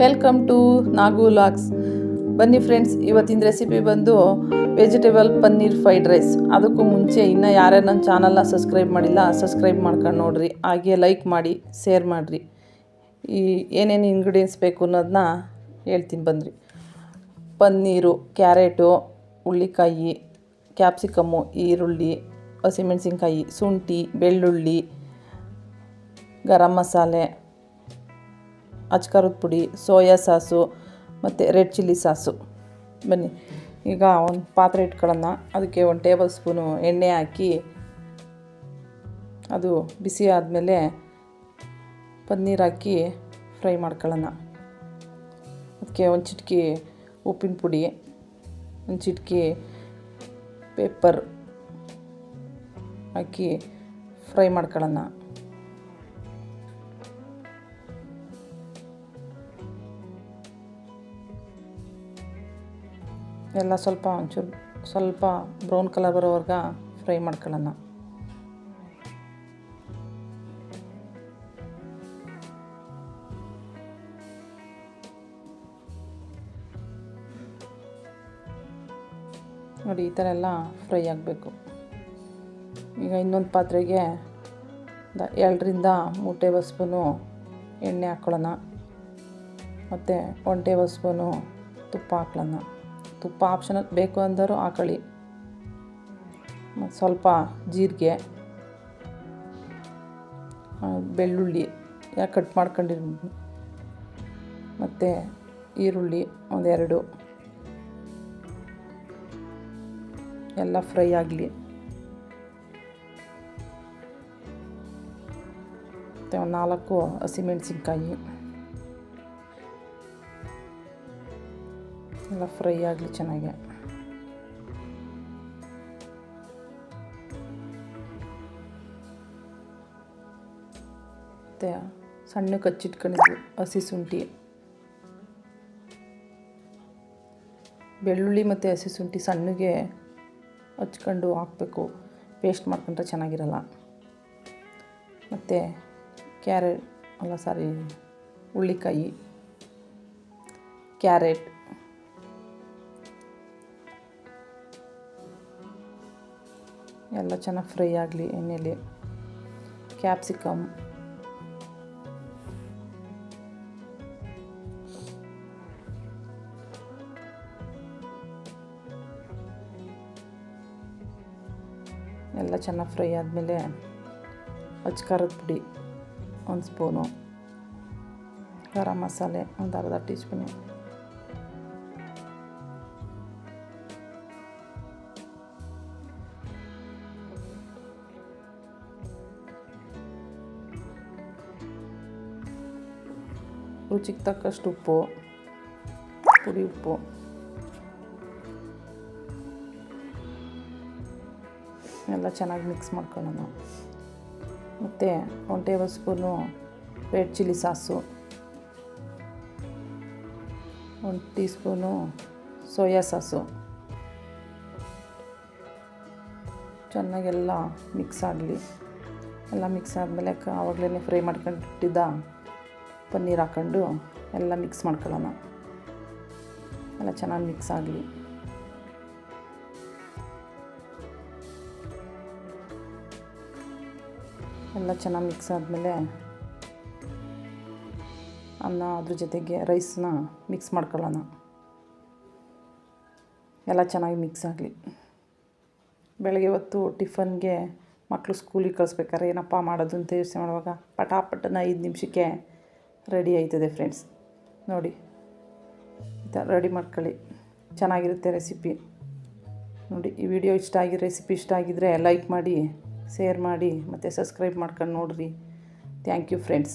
Welcome to Nagu ಲಾಕ್ಸ್ ಬನ್ನಿ friends ಇವತ್ತಿನ ರೆಸಿಪಿ ಬಂದು ವೆಜಿಟೇಬಲ್ ಪನ್ನೀರ್ ಫ್ರೈಡ್ ರೈಸ್ ಅದಕ್ಕೂ ಮುಂಚೆ ಇನ್ನೂ ಯಾರ್ಯಾರು ನನ್ನ ಚಾನಲ್ನ ಸಬ್ಸ್ಕ್ರೈಬ್ ಮಾಡಿಲ್ಲ ಸಬ್ಸ್ಕ್ರೈಬ್ ಮಾಡ್ಕೊಂಡು ನೋಡಿರಿ. ಹಾಗೆ ಲೈಕ್ ಮಾಡಿ ಶೇರ್ ಮಾಡಿರಿ. ಈ ಏನೇನು ಇಂಗ್ರೀಡಿಯೆಂಟ್ಸ್ ಬೇಕು ಅನ್ನೋದನ್ನ ಹೇಳ್ತೀನಿ ಬಂದ್ರಿ ಪನ್ನೀರು ಕ್ಯಾರೆಟು ಹುಳ್ಳಿಕಾಯಿ ಕ್ಯಾಪ್ಸಿಕಮ್ಮು ಈರುಳ್ಳಿ, ಹಸಿಮೆಣಸಿನ್ಕಾಯಿ, ಶುಂಠಿ, ಬೆಳ್ಳುಳ್ಳಿ, ಗರಂ ಮಸಾಲೆ. ಅಚ್ಕಾರದ ಪುಡಿ, ಸೋಯಾ ಸಾಸು ಮತ್ತು ರೆಡ್ ಚಿಲ್ಲಿ ಸಾಸು. ಬನ್ನಿ. ಈಗ ಒಂದು ಪಾತ್ರೆ ಇಟ್ಕೊಳ್ಳೋಣ. ಅದಕ್ಕೆ ಒಂದು ಟೇಬಲ್ ಸ್ಪೂನು ಎಣ್ಣೆ ಹಾಕಿ ಅದು ಬಿಸಿ ಆದಮೇಲೆ ಪನ್ನೀರ್ ಹಾಕಿ ಫ್ರೈ ಮಾಡ್ಕೊಳ್ಳೋಣ. ಅದಕ್ಕೆ ಒಂದು ಚಿಟಕಿ ಉಪ್ಪಿನ ಪುಡಿ, ಒಂದು ಚಿಟಕಿ ಪೇಪರ್ ಹಾಕಿ ಫ್ರೈ ಮಾಡ್ಕೊಳ್ಳೋಣ. ಎಲ್ಲ ಸ್ವಲ್ಪ ಒಂಚೂರು ಸ್ವಲ್ಪ ಬ್ರೌನ್ ಕಲರ್ ಬರೋವರೆಗೆ ಫ್ರೈ ಮಾಡ್ಕೊಳ್ಳೋಣ. ನೋಡಿ, ಈ ಥರ ಎಲ್ಲ ಫ್ರೈ ಆಗಬೇಕು. ಈಗ ಇನ್ನೊಂದು ಪಾತ್ರೆಗೆ ಎರಡರಿಂದ ಮೂರು ಟೇಬಲ್ ಸ್ಪೂನು ಎಣ್ಣೆ ಹಾಕ್ಕೊಳ್ಳೋಣ. ಮತ್ತು ಒನ್ ಟೇಬಲ್ ಸ್ಪೂನು ತುಪ್ಪ ಹಾಕ್ಕೊಳ್ಳೋಣ. ತುಪ್ಪ ಆಪ್ಷನ್ ಬೇಕು ಅಂದರೂ ಹಾಕೊಳ್ಳಿ. ಮತ್ತು ಸ್ವಲ್ಪ ಜೀರಿಗೆ ಬೆಳ್ಳುಳ್ಳಿ, ಯಾಕೆ ಕಟ್ ಮಾಡ್ಕೊಂಡಿರ ಮತ್ತು ಈರುಳ್ಳಿ ಒಂದೆರಡು. ಎಲ್ಲ ಫ್ರೈ ಆಗಲಿ. ಮತ್ತು ನಾಲ್ಕು ಹಸಿಮೆಣಸಿನ್ಕಾಯಿ ಎಲ್ಲ ಫ್ರೈ ಆಗಲಿ ಚೆನ್ನಾಗಿ. ಮತ್ತು ಸಣ್ಣ ಕಚ್ಚಿಟ್ಕೊಂಡಿದ್ವಿ ಹಸಿ ಶುಂಠಿ. ಬೆಳ್ಳುಳ್ಳಿ ಮತ್ತು ಹಸಿ ಶುಂಠಿ ಸಣ್ಣಗೆ ಹಚ್ಕೊಂಡು ಹಾಕಬೇಕು. ಪೇಸ್ಟ್ ಮಾಡ್ಕೊಂಡ್ರೆ ಚೆನ್ನಾಗಿರಲ್ಲ. ಮತ್ತು ಕ್ಯಾರೆಟ್, ಅಲ್ಲ, ಸಾರಿ ಹುಳ್ಳಿಕಾಯಿ ಕ್ಯಾರೆಟ್. ಎಲ್ಲ ಚೆನ್ನಾಗಿ ಫ್ರೈ ಆಗಲಿ ಎಣ್ಣೆಯಲ್ಲಿ ಕ್ಯಾಪ್ಸಿಕಮ್. ಎಲ್ಲ ಚೆನ್ನಾಗಿ ಫ್ರೈ ಆದಮೇಲೆ ಅಚ್ಕಾರದ ಪುಡಿ, ಒಂದು ಸ್ಪೂನು. ಗರಂ ಮಸಾಲೆ, ಒಂದು ಅರ್ಧ ಟೀ ಸ್ಪೂನು ರುಚಿಗೆ ತಕ್ಕಷ್ಟು ಉಪ್ಪು, ಪುಡಿ ಉಪ್ಪು. ಎಲ್ಲ ಚೆನ್ನಾಗಿ ಮಿಕ್ಸ್ ಮಾಡ್ಕೊಳ್ಳೋಣ. ಮತ್ತು ಒಂದು tablespoon red chilli sauce. ಒಂದು ಟೀ ಸ್ಪೂನು ಸೋಯಾ ಸಾಸು. ಚೆನ್ನಾಗೆಲ್ಲ ಮಿಕ್ಸ್ ಆಗಲಿ. ಎಲ್ಲ ಮಿಕ್ಸ್ ಆದಮೇಲೆ ಆವಾಗಲೇ ಫ್ರೈ ಮಾಡ್ಕೊಂಡಿಟ್ಟಿದ್ದ ಪನ್ನೀರ್ ಹಾಕ್ಕೊಂಡು ಎಲ್ಲ ಮಿಕ್ಸ್ ಮಾಡ್ಕೊಳ್ಳೋಣ. ಎಲ್ಲ ಚೆನ್ನಾಗಿ ಮಿಕ್ಸ್ ಆಗಲಿ. ಎಲ್ಲ ಚೆನ್ನಾಗಿ ಮಿಕ್ಸ್ ಆದಮೇಲೆ ಅನ್ನ ಅದ್ರ ಜೊತೆಗೆ ರೈಸ್ನ ಮಿಕ್ಸ್ ಮಾಡ್ಕೊಳ್ಳೋಣ. ಎಲ್ಲ ಚೆನ್ನಾಗಿ ಮಿಕ್ಸ್ ಆಗಲಿ. ಬೆಳಗ್ಗೆ ಹೊತ್ತು ಟಿಫನ್ಗೆ ಮಕ್ಕಳು ಸ್ಕೂಲಿಗೆ ಕಳಿಸ್ಬೇಕಾದ್ರೆ, ಏನಪ್ಪ ಮಾಡೋದು? ಅಂತ ಯೋಚನೆ ಮಾಡುವಾಗ ಪಟಾಪಟನ ಐದು ನಿಮಿಷಕ್ಕೆ ರೆಡಿ ಆಯ್ತದೆ ಫ್ರೆಂಡ್ಸ್ ನೋಡಿ ರೆಡಿ ಮಾಡ್ಕೊಳ್ಳಿ. ಚೆನ್ನಾಗಿರುತ್ತೆ ರೆಸಿಪಿ ನೋಡಿ, ಈ ವಿಡಿಯೋ ಇಷ್ಟ ಆಗಿ ರೆಸಿಪಿ ಇಷ್ಟ ಆಗಿದ್ದರೆ ಲೈಕ್ ಮಾಡಿ ಶೇರ್ ಮಾಡಿ, ಮತ್ತು ಸಬ್ಸ್ಕ್ರೈಬ್ ಮಾಡ್ಕೊಂಡು ನೋಡಿರಿ. Thank you friends